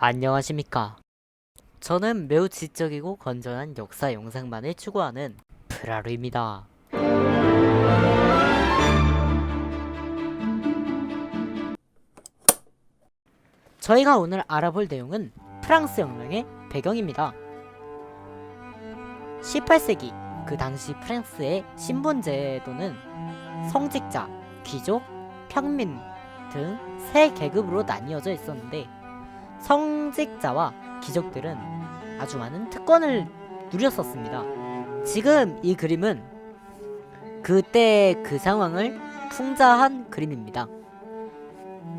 안녕하십니까. 저는 매우 지적이고 건전한 역사 영상만을 추구하는 프라루입니다. 저희가 오늘 알아볼 내용은 프랑스 혁명의 배경입니다. 18세기 그 당시 프랑스의 신분 제도는 성직자, 귀족, 평민 등 세 계급으로 나뉘어져 있었는데 성직자와 귀족들은 아주 많은 특권을 누렸었습니다. 지금 이 그림은 그때 그 상황을 풍자한 그림입니다.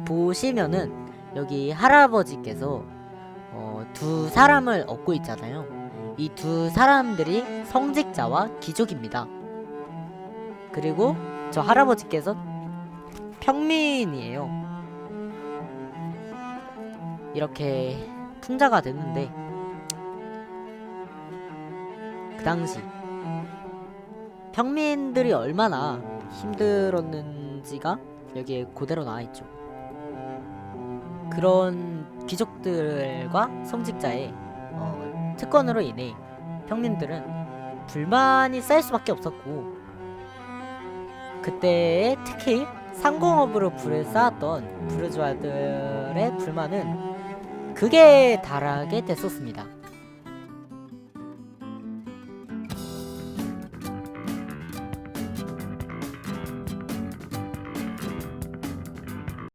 보시면은 여기 할아버지께서 어, 두 사람을 얻고 있잖아요. 이 두 사람들이 성직자와 귀족입니다. 그리고 저 할아버지께서 평민이에요. 이렇게 풍자가 됐는데 그 당시 평민들이 얼마나 힘들었는지가 여기에 그대로 나와 있죠. 그런 귀족들과 성직자의 어, 특권으로 인해 평민들은 불만이 쌓일 수밖에 없었고 그때 특히 상공업으로 불을 쌓았던 부르주아들의 불만은 극에 달하게 됐었습니다.